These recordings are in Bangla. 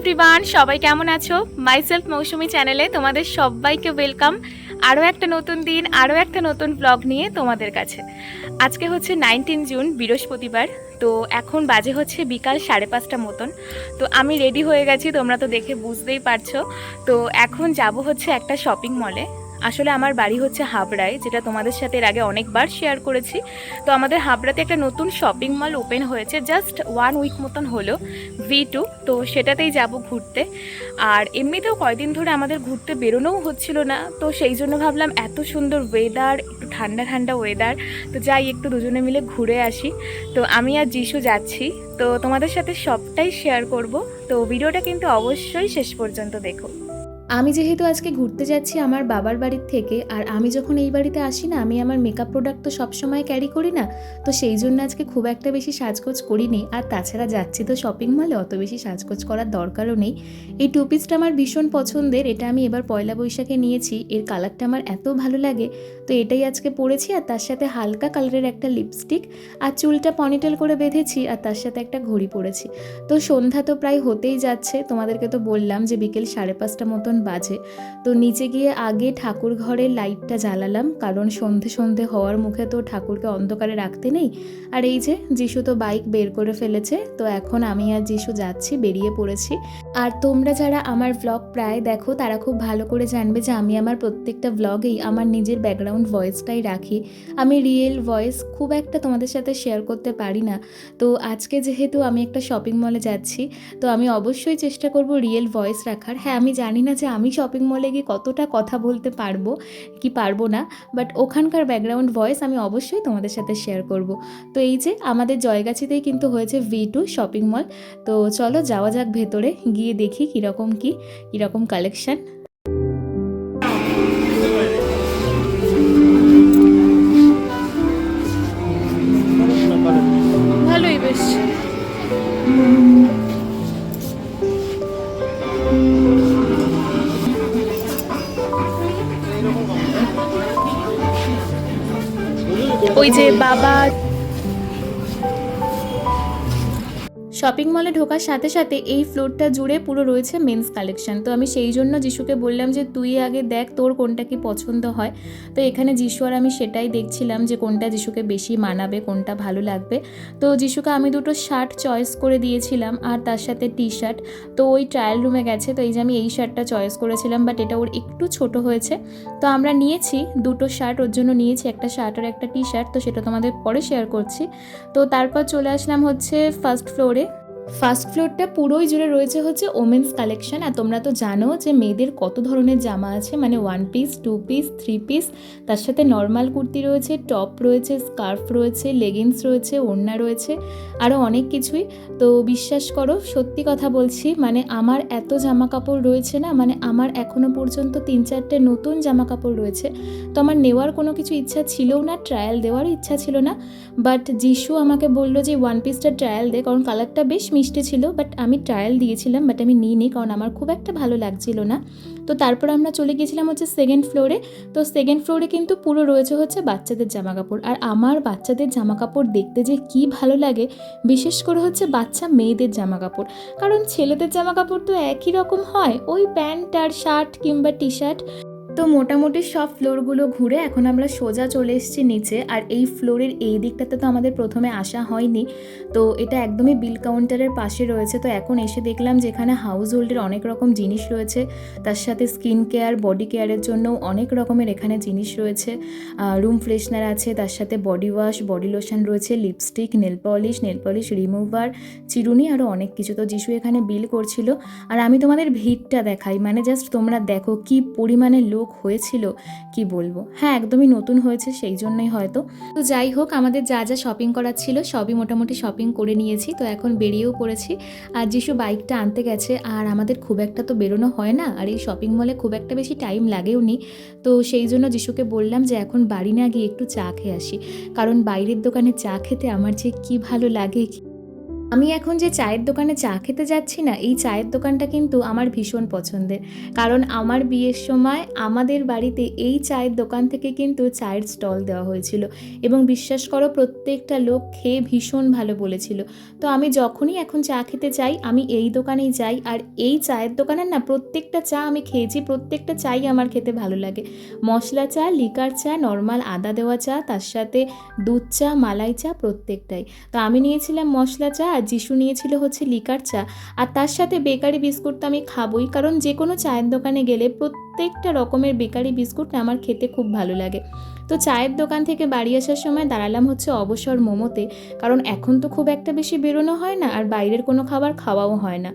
এভরিওয়ান সবাই কেমন আছো? মাইসেলফ মৌসুমি চ্যানেলে তোমাদের সবাইকে ওয়েলকাম আরও একটা নতুন দিন, আরও একটা নতুন ব্লগ নিয়ে তোমাদের কাছে। আজকে হচ্ছে নাইনটিন জুন বৃহস্পতিবার। তো এখন বাজে হচ্ছে বিকাল সাড়ে পাঁচটা মতন। তো আমি রেডি হয়ে গেছি, তোমরা তো দেখে বুঝতেই পারছ। তো এখন যাব হচ্ছে একটা শপিং মলে আসলে আমার বাড়ি হচ্ছে হাবড়ায়, যেটা তোমাদের সাথে এর আগে অনেকবার শেয়ার করেছি। তো আমাদের হাবড়াতে একটা নতুন শপিং মল ওপেন হয়েছে জাস্ট ওয়ান উইক মতন হলো ভি টু তো সেটাতেই যাব ঘুরতে। আর এমনিতেও কয়দিন ধরে আমাদের ঘুরতে বেরোনোও হচ্ছিল না, তো সেই জন্য ভাবলাম এত সুন্দর ওয়েদার একটু ঠান্ডা ঠান্ডা ওয়েদার তো যাই একটু দুজনে মিলে ঘুরে আসি। তো আমি আর যিশু যাচ্ছি, তো তোমাদের সাথে সবটাই শেয়ার করব। তো ভিডিওটা কিন্তু অবশ্যই শেষ পর্যন্ত দেখো। আমি যেহেতু আজকে ঘুরতে যাচ্ছি আমার বাবার বাড়ির থেকে, আর আমি যখন এই বাড়িতে আসি না, আমি আমার মেকআপ প্রোডাক্ট তো সবসময় ক্যারি করি না, তো সেই জন্য আজকে খুব একটা বেশি সাজগোজ করিনি। আর তাছাড়া যাচ্ছি তো শপিং মলে অত বেশি সাজগোজ করার দরকারও নেই। এই টু পিসটা আমার ভীষণ পছন্দের, এটা আমি এবার পয়লা বৈশাখে নিয়েছি, এর কালারটা আমার এত ভালো লাগে তো এটাই আজকে পরেছি আর তার সাথে হালকা কালারের একটা লিপস্টিক আর চুলটা পনিটেল করে বেঁধেছি আর তার সাথে একটা ঘড়ি পরেছি। তো সন্ধ্যা তো প্রায় হতেই যাচ্ছে, তোমাদেরকে তো বললাম যে বিকেল সাড়ে পাঁচটা মতন বাজে। তো নিচে গিয়ে আগে ঠাকুর ঘরের লাইটটা জ্বালালাম, কারণ সন্ধে সন্ধে হওয়ার মুখে তো ঠাকুরকে অন্ধকারে রাখতে নেই। আর এই যে যিশু তো বাইক বের করে ফেলেছে, তো এখন আমি আর যিশু যাচ্ছি, বেরিয়ে পড়েছি। আর তোমরা যারা আমার ব্লগ প্রায় দেখো, তারা খুব ভালো করে জানবে যে আমি আমার প্রত্যেকটা ব্লগেই আমার নিজের ব্যাকগ্রাউন্ড ভয়েসটাই রাখি, আমি রিয়েল ভয়েস খুব একটা তোমাদের সাথে শেয়ার করতে পারি না। তো আজকে যেহেতু আমি একটা শপিং মলে যাচ্ছি, তো আমি অবশ্যই চেষ্টা করব রিয়েল ভয়েস রাখার। হ্যাঁ আমি জানি না যে আমি শপিং মলে গিয়ে কতটা কথা বলতে পারব কি পারব না বাট ওখানকার ব্যাকগ্রাউন্ড ভয়েস আমি অবশ্যই তোমাদের সাথে শেয়ার করব। তো এই যে আমাদের জয়গাছিতেই কিন্তু হয়েছে ভি টু শপিং মল তো চলো যাওয়া যাক ভেতরে, গিয়ে দেখি কীরকম কী, কীরকম কালেকশন ওই যে বাবা শপিং মলে ঢোকার সাথে সাথে এই ফ্লোরটা জুড়ে পুরো রয়েছে মেন্স কালেকশন তো আমি সেই জন্য যিশুকে বললাম যে, তুই আগে দেখ তোর কোনটা কি পছন্দ হয়? তো এখানে যিশু আর আমি সেটাই দেখছিলাম যে, কোনটা যিশুকে বেশি মানাবে, কোনটা ভালো লাগবে। তো যিশুকে আমি দুটো শার্ট চয়েস করে দিয়েছিলাম আর তার সাথে টি শার্ট তো ওই ট্রায়াল রুমে গেছে, তো এই যে আমি এই শার্টটা চয়েস করেছিলাম বাট এটা ওর একটু ছোট হয়েছে। তো আমরা নিয়েছি দুটো শার্ট ওর জন্য নিয়েছি একটা শার্ট আর একটা টি শার্ট তো সেটা তোমাদের পরে শেয়ার করছি। তো তারপর চলে আসলাম হচ্ছে ফার্স্ট ফ্লোরে ফার্স্ট ফ্লোরটা পুরোই জুড়ে রয়েছে হচ্ছে ওমেন্স কালেকশন আর তোমরা তো জানো যে মেয়েদের কত ধরনের জামা আছে মানে one piece two piece three piece তার সাথে নর্মাল কুর্তি রয়েছে টপ রয়েছে স্কার্ফ রয়েছে লেগিংস রয়েছে, ওড়না রয়েছে আরও অনেক কিছুই। তো বিশ্বাস করো, সত্যি কথা বলছি মানে আমার এত জামা কাপড় রয়েছে না মানে আমার এখনও পর্যন্ত তিন চারটে নতুন জামা কাপড় রয়েছে। তো আমার নেওয়ার কোনো কিছু ইচ্ছা ছিলও না ট্রায়াল দেওয়ারও ইচ্ছা ছিল না বাট যিশু আমাকে বলল যে ওয়ান পিসটা ট্রায়াল দে, কারণ কালারটা বেশ মিষ্টি ছিল বাট আমি ট্রায়াল দিয়েছিলাম বাট আমি নিইনি কারণ আমার খুব একটা ভালো লাগছিল না। তো তারপর আমরা চলে গিয়েছিলাম হচ্ছে সেকেন্ড ফ্লোরে তো সেকেন্ড ফ্লোরে কিন্তু পুরো রয়েছে হচ্ছে বাচ্চাদের জামা কাপড় আর আমার বাচ্চাদের জামা কাপড় দেখতে যে কি ভালো লাগে, বিশেষ করে হচ্ছে বাচ্চা মেয়েদের জামা কাপড় কারণ ছেলেদের জামা কাপড় তো একই রকম হয়, ওই প্যান্ট আর শার্ট কিংবা টি শার্ট তো মোটামুটি সব ফ্লোরগুলো ঘুরে এখন আমরা সোজা চলে এসেছি নিচে। আর এই ফ্লোরের এই দিকটাতে তো আমাদের প্রথমে আসা হয়নি। তো এটা একদমই বিল কাউন্টারের পাশে রয়েছে। তো এখন এসে দেখলাম যে এখানে হাউস হোল্ডের অনেক রকম জিনিস রয়েছে। তার সাথে স্কিন কেয়ার বডি কেয়ারের জন্য অনেক রকমের এখানে জিনিস রয়েছে। রুম ফ্রেশনার আছে, তার সাথে বডি ওয়াশ বডি লোশন রয়েছে lipstick nail polish nail polish remover চিরুনি আরও অনেক কিছু। তো যিশু এখানে বিল করছিল। আর আমি তোমাদের ভিড়টা দেখাই। মানে জাস্ট তোমরা দেখো কি পরিমাণে লোক হয়েছিল, কি বলব? হ্যাঁ একদমই নতুন হয়েছে, সেই জন্যই হয়তো। তো যাই হোক, আমাদের যা যা শপিং করার ছিল, সবই মোটামুটি শপিং করে নিয়েছি। তো এখন বেরিয়েও পড়েছি। আর যিশু বাইকটা আনতে গেছে, আর আমাদের খুব একটা তো বেরোনো হয় না। আর এই শপিং মলে খুব একটা বেশি টাইম লাগেও নি। তো সেই জন্য যিশুকে বললাম যে, এখন বাড়ি না গিয়ে একটু চা খেয়ে আসি। কারণ বাইরের দোকানে চা খেতে আমার যে কি ভালো লাগে আমি এখন যে চায়ের দোকানে চা খেতে যাচ্ছি না, এই চায়ের দোকানটা কিন্তু আমার ভীষণ পছন্দের। কারণ আমার বিয়ের সময় আমাদের বাড়িতে এই চায়ের দোকান থেকে কিন্তু চায়ের স্টল দেওয়া হয়েছিল এবং বিশ্বাস করো প্রত্যেকটা লোক খেয়ে ভীষণ ভালো বলেছিল। তো আমি যখনই এখন চা খেতে চাই আমি এই দোকানেই যাই আর এই চায়ের দোকানের না প্রত্যেকটা চা আমি খেয়েছি, প্রত্যেকটা চাই আমার খেতে ভালো লাগে। মশলা চা, লিকার চা, নর্মাল আদা দেওয়া চা, তার সাথে দুধ চা, মালাই চা প্রত্যেকটাই। তো আমি নিয়েছিলাম মশলা চা আর যিশু নিয়েছিল হচ্ছে লিকার চা। আর তার সাথে বেকারি বিস্কুট তো আমি খাবই, কারণ যে কোনো চায়ের দোকানে গেলে প্রত্যেকটা রকমের বেকারি বিস্কুট আমার খেতে খুব ভালো লাগে। তো চায়ের দোকান থেকে বাড়ি আসার সময় দাঁড়ালাম হচ্ছে অবসর মোমোতে, কারণ এখন তো খুব একটা বেশি বেরোনো হয় না, আর বাইরের কোনো খাবার খাওয়াও হয় না।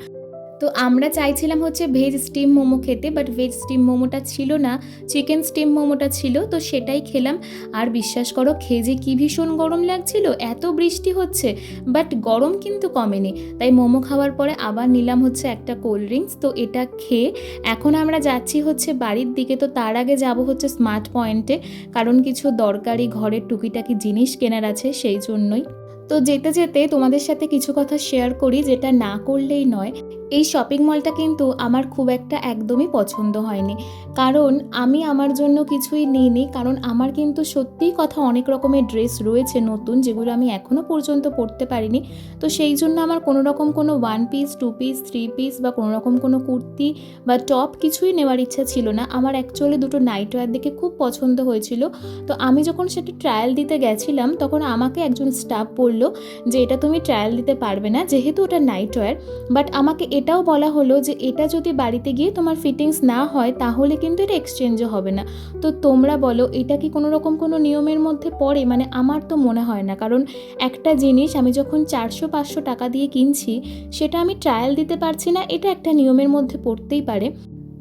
তো আমরা চাইছিলাম হচ্ছে ভেজ স্টিম মোমো খেতে বাট ভেজ স্টিম মোমোটা ছিল না চিকেন স্টিম মোমোটা ছিল, তো সেটাই খেলাম। আর বিশ্বাস করো খেয়ে যে কী ভীষণ গরম লাগছিল, এত বৃষ্টি হচ্ছে বাট গরম কিন্তু কমেনি। তাই মোমো খাওয়ার পরে আবার নিলাম হচ্ছে একটা কোল্ড ড্রিঙ্কস তো এটা খেয়ে এখন আমরা যাচ্ছি হচ্ছে বাড়ির দিকে, তো তার আগে যাব হচ্ছে স্মার্ট পয়েন্টে কারণ কিছু দরকারি ঘরের টুকিটাকি জিনিস কেনার আছে, সেই জন্যই। তো যেতে যেতে তোমাদের সাথে কিছু কথা শেয়ার করি যেটা না করলেই নয়। এই শপিং মলটা কিন্তু আমার খুব একটা একদমই পছন্দ হয়নি। কারণ আমি আমার জন্য কিছুই নিইনি, কারণ আমার কিন্তু সত্যিই কথা অনেক রকমের ড্রেস রয়েছে নতুন, যেগুলো আমি এখনও পর্যন্ত পরতে পারিনি। তো সেই জন্য আমার কোনো রকম কোনো one piece two piece three piece বা কোনো রকম কোনো কুর্তি বা টপ কিছুই নেওয়ার ইচ্ছা ছিল না। আমার অ্যাকচুয়ালি দুটো নাইটওয়্যার দেখে খুব পছন্দ হয়েছিল। তো আমি যখন সেটা ট্রায়াল দিতে গেছিলাম, তখন আমাকে একজন স্টাফ বলল যে এটা তুমি ট্রায়াল দিতে পারবে না, যেহেতু ওটা নাইটওয়্যার বাট আমাকে এটাও বলা হলো যে এটা যদি বাড়িতে গিয়ে তোমার ফিটিংস না হয়, তাহলে কিন্তু এটা এক্সচেঞ্জও হবে না। তো তোমরা বলো, এটা কি কোনো রকম কোনো নিয়মের মধ্যে পড়ে? মানে আমার তো মনে হয় না, কারণ একটা জিনিস আমি যখন চারশো পাঁচশো টাকা দিয়ে কিনছি, সেটা আমি ট্রায়াল দিতে পারছি না, এটা একটা নিয়মের মধ্যে পড়তেই পারে।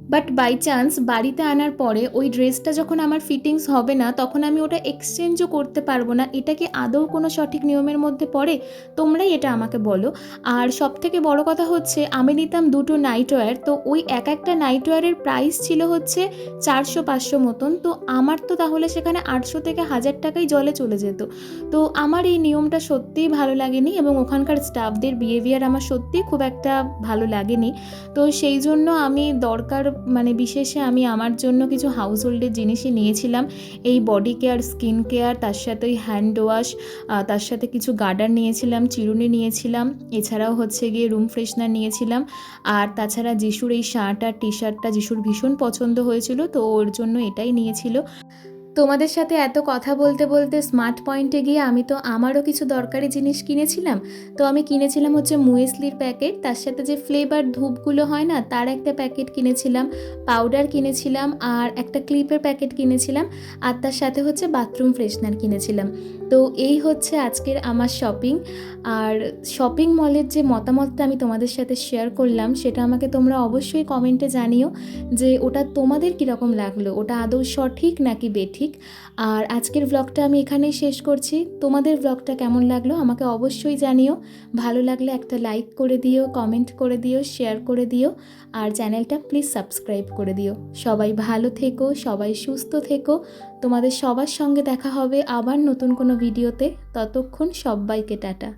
বাট বাই চান্স বাড়িতে আনার পরে ওই ড্রেসটা যখন আমার ফিটিংস হবে না, তখন আমি ওটা এক্সচেঞ্জও করতে পারব না। এটা কি আদৌ কোনো সঠিক নিয়মের মধ্যে পড়ে? তোমরাই এটা আমাকে বলো। আর সব থেকে বড় কথা হচ্ছে, আমি নিতাম দুটো নাইটওয়্যার তো ওই এক একটা নাইটওয়্যারের প্রাইস ছিল হচ্ছে চারশো পাঁচশো মতন। তো আমার তো তাহলে সেখানে আটশো থেকে হাজার টাকাই জলে চলে যেত। তো আমার এই নিয়মটা সত্যিই ভালো লাগেনি এবং ওখানকার স্টাফদের বিহেভিয়ার আমার সত্যিই খুব একটা ভালো লাগেনি। তো সেই জন্য আমি দরকার মানে বিশেষে আমি আমার জন্য কিছু হাউস হোল্ডের জিনিসই নিয়েছিলাম। এই বডি কেয়ার স্কিন কেয়ার তার সাথে ওই হ্যান্ড ওয়াশ তার সাথে কিছু গার্ডার নিয়েছিলাম, চিরুনি নিয়েছিলাম। এছাড়াও হচ্ছে গিয়ে রুম ফ্রেশনার নিয়েছিলাম। আর তাছাড়া যিশুর এই শার্ট আর টি শার্টটা যিশুর ভীষণ পছন্দ হয়েছিল, তো ওর জন্য এটাই নিয়েছিল। তোমাদের সাথে এত কথা বলতে বলতে স্মার্ট পয়েন্টে গিয়ে আমি তো আমারও কিছু দরকারি জিনিস কিনেছিলাম। তো আমি কিনেছিলাম হচ্ছে মুয়েসলির প্যাকেট তার সাথে যে ফ্লেভার ধূপগুলো হয় না, তার একটা প্যাকেট কিনেছিলাম পাউডার কিনেছিলাম, আর একটা ক্লিপের প্যাকেট কিনেছিলাম, আর তার সাথে হচ্ছে বাথরুম ফ্রেশনার কিনেছিলাম। তো এই হচ্ছে আজকের আমার শপিং আর শপিং মলের যে মতামতটা আমি তোমাদের সাথে শেয়ার করলাম, সেটা আমাকে তোমরা অবশ্যই কমেন্টে জানিও যে ওটা তোমাদের কীরকম লাগল? ওটা আদৌ সঠিক নাকি বেঠিক? আর আজকের ব্লগটা আমি এখানেই শেষ করছি। তোমাদের ব্লগটা কেমন লাগল আমাকে অবশ্যই জানিও। ভালো লাগলে একটা লাইক করে দিও কমেন্ট করে দিও শেয়ার করে দিও, আর চ্যানেলটা প্লিজ সাবস্ক্রাইব করে দিও। সবাই ভালো থেকো, সবাই সুস্থ থেকো। তোমাদের সবার সঙ্গে দেখা হবে আবার নতুন কোনো ভিডিওতে। ততক্ষণ সবাইকে টাটা।